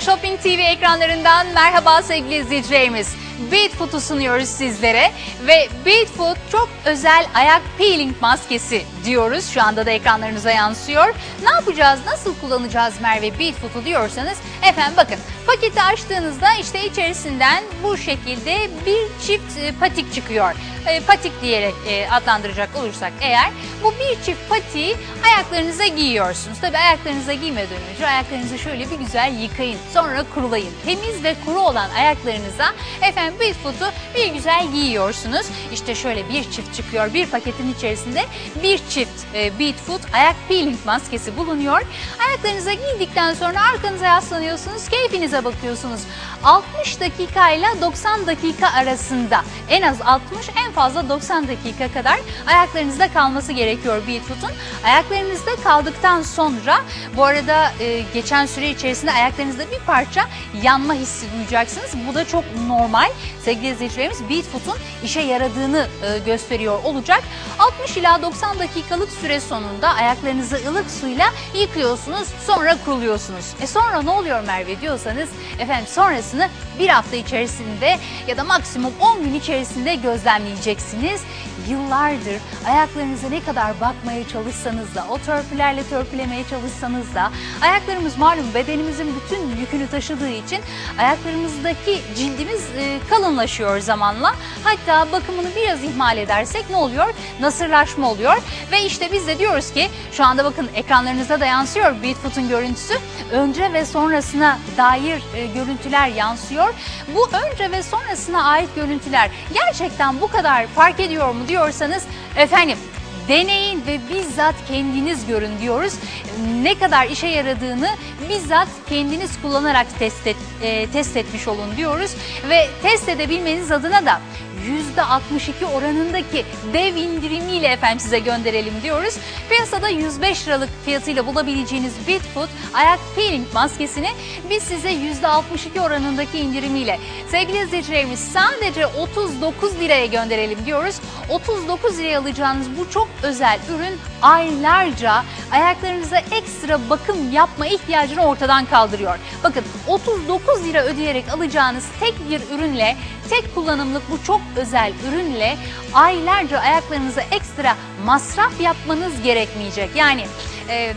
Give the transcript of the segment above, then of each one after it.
Shopping TV ekranlarından merhaba sevgili izleyicilerimiz. Beatfoot'u sunuyoruz sizlere ve Beatfoot çok özel ayak peeling maskesi diyoruz. Şu anda da ekranlarınıza yansıyor. Ne yapacağız, nasıl kullanacağız Merve Beatfoot'u diyorsanız efendim bakın paketi açtığınızda işte içerisinden bu şekilde bir çift e, patik çıkıyor. E, patik diyerek e, adlandıracak olursak eğer bu bir çift patiği ayaklarınıza giyiyorsunuz. Tabi ayaklarınıza giymeden önce ayaklarınızı şöyle bir güzel yıkayın. Sonra kurulayın. Temiz ve kuru olan ayaklarınıza efendim Beatfoot'u bir güzel giyiyorsunuz. İşte şöyle bir çift çıkıyor. Bir paketin içerisinde bir çift e, Beatfoot ayak peeling maskesi bulunuyor. Ayaklarınıza giydikten sonra arkanıza yaslanıyorsunuz. Keyfinize bakıyorsunuz. 60 dakika ile 90 dakika arasında en az 60 en fazla 90 dakika kadar ayaklarınızda kalması gerekiyor Beatfoot'un. Ayaklarınızda kaldıktan sonra bu arada e, geçen süre içerisinde ayaklarınızda bir parça yanma hissi duyacaksınız. Bu da çok normal. Sevgili izleyicilerimiz Beatfoot'un işe yaradığını e, gösteriyor olacak. 60 ila 90 dakikalık süre sonunda ayaklarınızı ılık suyla yıkıyorsunuz sonra kuruluyorsunuz. E sonra ne oluyor Merve diyorsanız efendim sonrasını bir hafta içerisinde ya da maksimum 10 gün içerisinde gözlemleyeceksiniz. Yıllardır ayaklarınıza ne kadar bakmaya çalışsanız da, o törpülerle törpülemeye çalışsanız da ayaklarımız malum bedenimizin bütün yükünü taşıdığı için ayaklarımızdaki cildimiz e, kalınlaşıyor zamanla. Hatta bakımını biraz ihmal edersek ne oluyor? Nasırlaşma oluyor ve işte biz de diyoruz ki şu anda bakın ekranlarınızda da yansıyor Beatfoot'un görüntüsü. Önce ve sonrasına dair e, görüntüler yansıyor. Bu önce ve sonrasına ait görüntüler gerçekten bu kadar fark ediyor mu diyorsanız efendim deneyin ve bizzat kendiniz görün diyoruz. Ne kadar işe yaradığını bizzat kendiniz kullanarak test, et, e, test etmiş olun diyoruz. Ve test edebilmeniz adına da %62 oranındaki dev indirimiyle efendim size gönderelim diyoruz. Piyasada 105 liralık fiyatıyla bulabileceğiniz Bitfoot ayak peeling maskesini biz size %62 oranındaki indirimiyle sevgili izleyicilerimiz sadece 39 liraya gönderelim diyoruz. 39 liraya alacağınız bu çok özel ürün aylarca ayaklarınıza ekstra bakım yapma ihtiyacını ortadan kaldırıyor. Bakın 39 lira ödeyerek alacağınız tek bir ürünle tek kullanımlık bu çok özel ürünle aylarca ayaklarınıza ekstra masraf yapmanız gerekmeyecek. Yani e,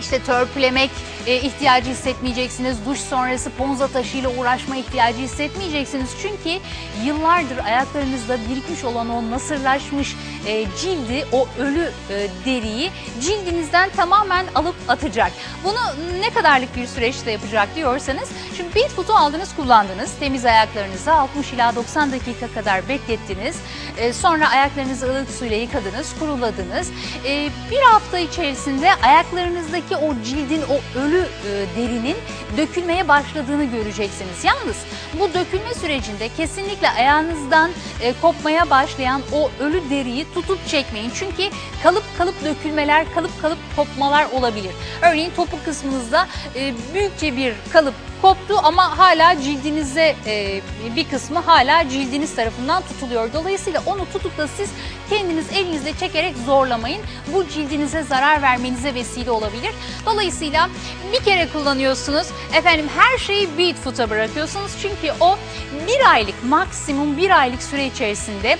işte törpülemek e, ihtiyacı hissetmeyeceksiniz. Duş sonrası ponza taşıyla uğraşma ihtiyacı hissetmeyeceksiniz. Çünkü yıllardır ayaklarınızda birikmiş olan o nasırlaşmış e, cildi, o ölü e, deriyi cildinizden tamamen alıp atacak. Bunu ne kadarlık bir süreçte yapacak diyorsanız, şimdi Beatfoot'u aldınız kullandınız. Temiz ayaklarınızı 60 ila 90 dakika kadar beklettiniz. E, sonra ayaklarınızı ılık suyla yıkadınız, kuruladınız. E, bir hafta içerisinde ayaklarınızdaki o cildin, o ölü e, derinin dökülmeye başladığını göreceksiniz. Yalnız bu dökülme sürecinde kesinlikle ayağınızdan e, kopmaya başlayan o ölü deriyi tutup çekmeyin. Çünkü kalıp kalıp dökülmeler, kalıp kalıp kopmalar olabilir. Örneğin topuk kısmınızda e, büyükçe bir kalıp koptu ama hala cildinize e, bir kısmı hala cildiniz tarafından tutuluyor. Dolayısıyla onu tutup da siz kendiniz elinizle çekerek zorlamayın. Bu cildinize zarar vermenize vesile olabilir. Dolayısıyla bir kere kullanıyorsunuz. Efendim her şeyi Beatfoot'a bırakıyorsunuz. Çünkü o bir aylık maksimum bir aylık süre içerisinde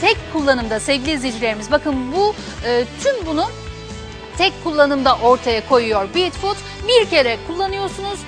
tek kullanımda sevgili izleyicilerimiz bakın bu e, tüm bunu tek kullanımda ortaya koyuyor Beatfoot. Bir kere kullanıyorsunuz.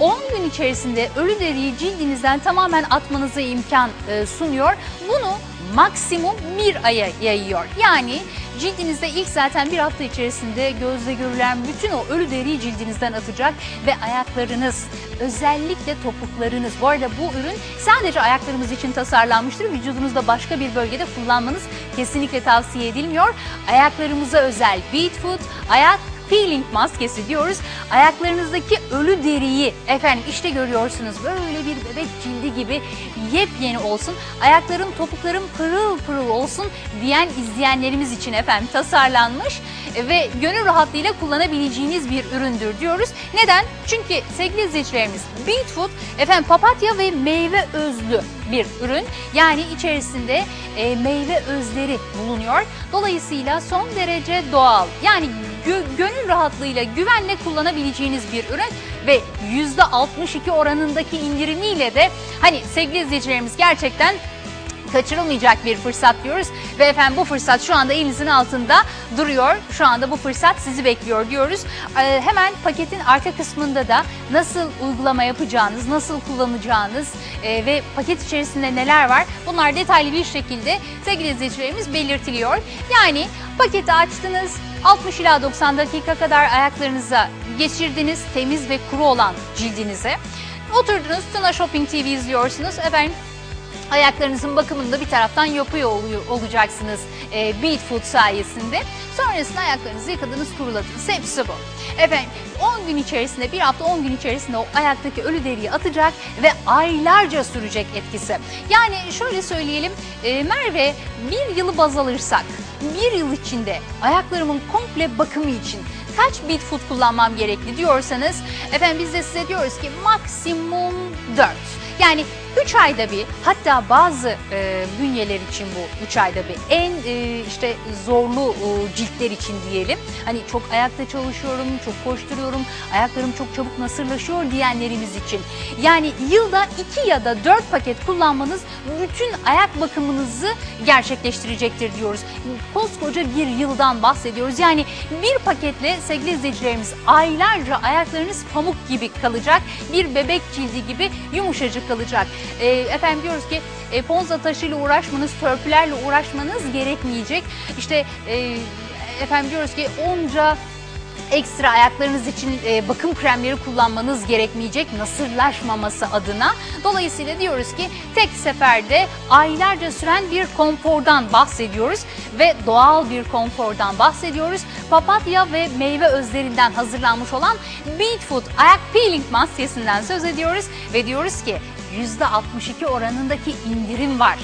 10 gün içerisinde ölü deriyi cildinizden tamamen atmanıza imkan e, sunuyor. Bunu maksimum bir aya yayıyor. Yani cildinizde ilk zaten bir hafta içerisinde gözle görülen bütün o ölü deriyi cildinizden atacak ve ayaklarınız özellikle topuklarınız. Bu arada bu ürün sadece ayaklarımız için tasarlanmıştır. Vücudunuzda başka bir bölgede kullanmanız kesinlikle tavsiye edilmiyor. Ayaklarımıza özel Beatfoot ayak peeling maskesi diyoruz. Ayaklarınızdaki ölü deriyi efendim işte görüyorsunuz böyle bir bebek cildi gibi yepyeni olsun. Ayaklarım topuklarım pırıl pırıl olsun diyen izleyenlerimiz için efendim tasarlanmış ve gönül rahatlığıyla kullanabileceğiniz bir üründür diyoruz. Neden? Çünkü sevgili izleyicilerimiz Beatfoot efendim papatya ve meyve özlü bir ürün. Yani içerisinde e, meyve özleri bulunuyor. Dolayısıyla son derece doğal. Yani gö- gönül rahatlığıyla güvenle kullanabileceğiniz bir ürün ve %62 oranındaki indirimiyle de hani sevgili izleyicilerimiz gerçekten kaçırılmayacak bir fırsat diyoruz. Ve efendim bu fırsat şu anda elinizin altında duruyor. Şu anda bu fırsat sizi bekliyor diyoruz. Ee, hemen paketin arka kısmında da nasıl uygulama yapacağınız, nasıl kullanacağınız e, ve paket içerisinde neler var bunlar detaylı bir şekilde sevgili izleyicilerimiz belirtiliyor. Yani paketi açtınız, 60 ila 90 dakika kadar ayaklarınıza geçirdiniz temiz ve kuru olan cildinize. Oturdunuz Tuna Shopping TV izliyorsunuz. Efendim ayaklarınızın bakımını da bir taraftan yapıyor olacaksınız e, Beat sayesinde. Sonrasında ayaklarınızı yıkadınız, kuruladınız. Hepsi bu. Efendim 10 gün içerisinde, bir hafta 10 gün içerisinde o ayaktaki ölü deriyi atacak ve aylarca sürecek etkisi. Yani şöyle söyleyelim e, Merve bir yılı baz alırsak bir yıl içinde ayaklarımın komple bakımı için kaç Food kullanmam gerekli diyorsanız efendim biz de size diyoruz ki maksimum 4. Yani 3 ayda bir hatta bazı e, bünyeler için bu 3 ayda bir en e, işte zorlu e, ciltler için diyelim. Hani çok ayakta çalışıyorum, çok koşturuyorum, ayaklarım çok çabuk nasırlaşıyor diyenlerimiz için. Yani yılda 2 ya da 4 paket kullanmanız bütün ayak bakımınızı gerçekleştirecektir diyoruz. Koskoca bir yıldan bahsediyoruz. Yani bir paketle sevgili izleyicilerimiz aylarca ayaklarınız pamuk gibi kalacak. Bir bebek cildi gibi yumuşacık kalacak. E, efendim diyoruz ki e, ponza taşıyla uğraşmanız, törpülerle uğraşmanız gerekmeyecek. İşte e, efendim diyoruz ki onca ekstra ayaklarınız için e, bakım kremleri kullanmanız gerekmeyecek nasırlaşmaması adına. Dolayısıyla diyoruz ki tek seferde aylarca süren bir konfordan bahsediyoruz ve doğal bir konfordan bahsediyoruz. Papatya ve meyve özlerinden hazırlanmış olan Beat ayak peeling maskesinden söz ediyoruz ve diyoruz ki %62 oranındaki indirim var.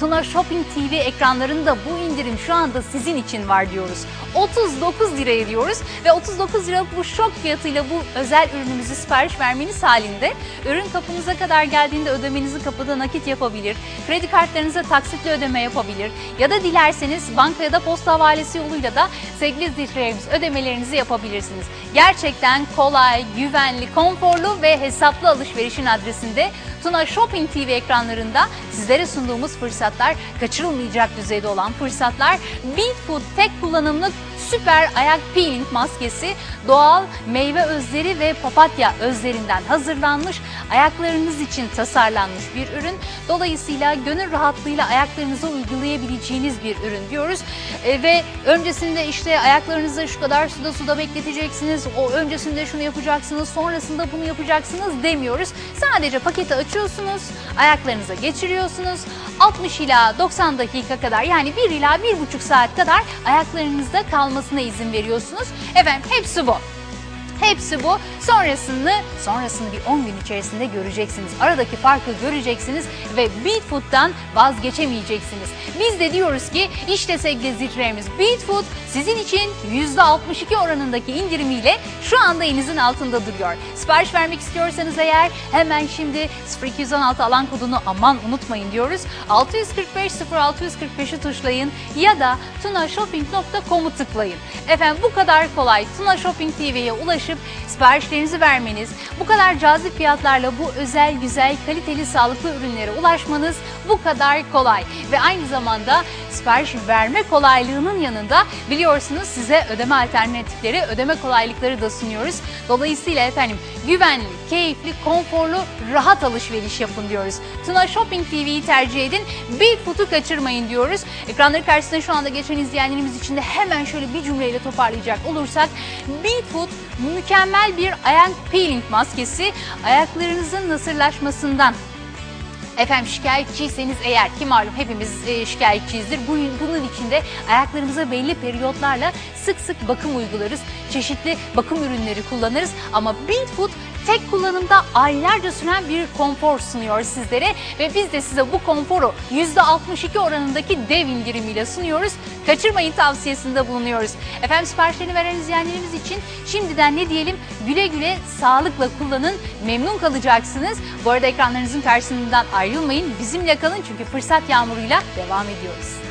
Tuna Shopping TV ekranlarında bu indirim şu anda sizin için var diyoruz. 39 lira ediyoruz ve 39 liralık bu şok fiyatıyla bu özel ürünümüzü sipariş vermeniz halinde ürün kapınıza kadar geldiğinde ödemenizi kapıda nakit yapabilir, kredi kartlarınıza taksitli ödeme yapabilir ya da dilerseniz banka ya da posta havalesi yoluyla da sevgili izleyicilerimiz ödemelerinizi yapabilirsiniz. Gerçekten kolay, güvenli, konforlu ve hesaplı alışverişin adresinde Tuna Shopping TV ekranlarında sizlere sunduğumuz fırsatlar kaçırılmayacak düzeyde olan fırsatlar. Beat Food tek kullanımlık süper ayak peeling maskesi doğal meyve özleri ve papatya özlerinden hazırlanmış ayaklarınız için tasarlanmış bir ürün. Dolayısıyla gönül rahatlığıyla ayaklarınıza uygulayabileceğiniz bir ürün diyoruz. E, ve öncesinde işte ayaklarınızı şu kadar suda suda bekleteceksiniz. O öncesinde şunu yapacaksınız, sonrasında bunu yapacaksınız demiyoruz. Sadece paketi açıyorsunuz, ayaklarınıza geçiriyorsunuz. 60 ila 90 dakika kadar yani 1 ila 1,5 saat kadar ayaklarınızda kalmasına izin veriyorsunuz. Efendim hepsi bu. Hepsi bu. Sonrasını, sonrasını bir 10 gün içerisinde göreceksiniz. Aradaki farkı göreceksiniz ve Beat Food'dan vazgeçemeyeceksiniz. Biz de diyoruz ki işte sevgili izleyicilerimiz Beat Food sizin için %62 oranındaki indirimiyle şu anda elinizin altında duruyor. Sipariş vermek istiyorsanız eğer hemen şimdi 0216 alan kodunu aman unutmayın diyoruz. 645 0645'i tuşlayın ya da tunashopping.com'u tıklayın. Efendim bu kadar kolay Tuna Shopping TV'ye ulaşıp siparişlerinizi vermeniz, bu kadar cazip fiyatlarla bu özel, güzel, kaliteli, sağlıklı ürünlere ulaşmanız bu kadar kolay. Ve aynı zamanda sipariş verme kolaylığının yanında biliyorsunuz size ödeme alternatifleri, ödeme kolaylıkları da sunuyoruz. Dolayısıyla efendim güvenli, keyifli, konforlu, rahat alışveriş yapın diyoruz. Tuna Shopping TV'yi tercih edin. Beat Food'u kaçırmayın diyoruz. Ekranları karşısında şu anda geçen izleyenlerimiz için de hemen şöyle bir cümleyle toparlayacak olursak Beat Food mükemmel bir ayak peeling maskesi ayaklarınızın nasırlaşmasından Efendim şikayetçiyseniz eğer ki malum hepimiz e, şikayetçiyizdir. Bu, bunun için de ayaklarımıza belli periyotlarla sık sık bakım uygularız. Çeşitli bakım ürünleri kullanırız ama Beat Food tek kullanımda aylarca süren bir konfor sunuyor sizlere ve biz de size bu konforu %62 oranındaki dev indirimiyle sunuyoruz. Kaçırmayın tavsiyesinde bulunuyoruz. Efendim siparişlerini veren izleyenlerimiz için şimdiden ne diyelim güle güle sağlıkla kullanın memnun kalacaksınız. Bu arada ekranlarınızın karşısından ayrılmayın bizimle kalın çünkü fırsat yağmuruyla devam ediyoruz.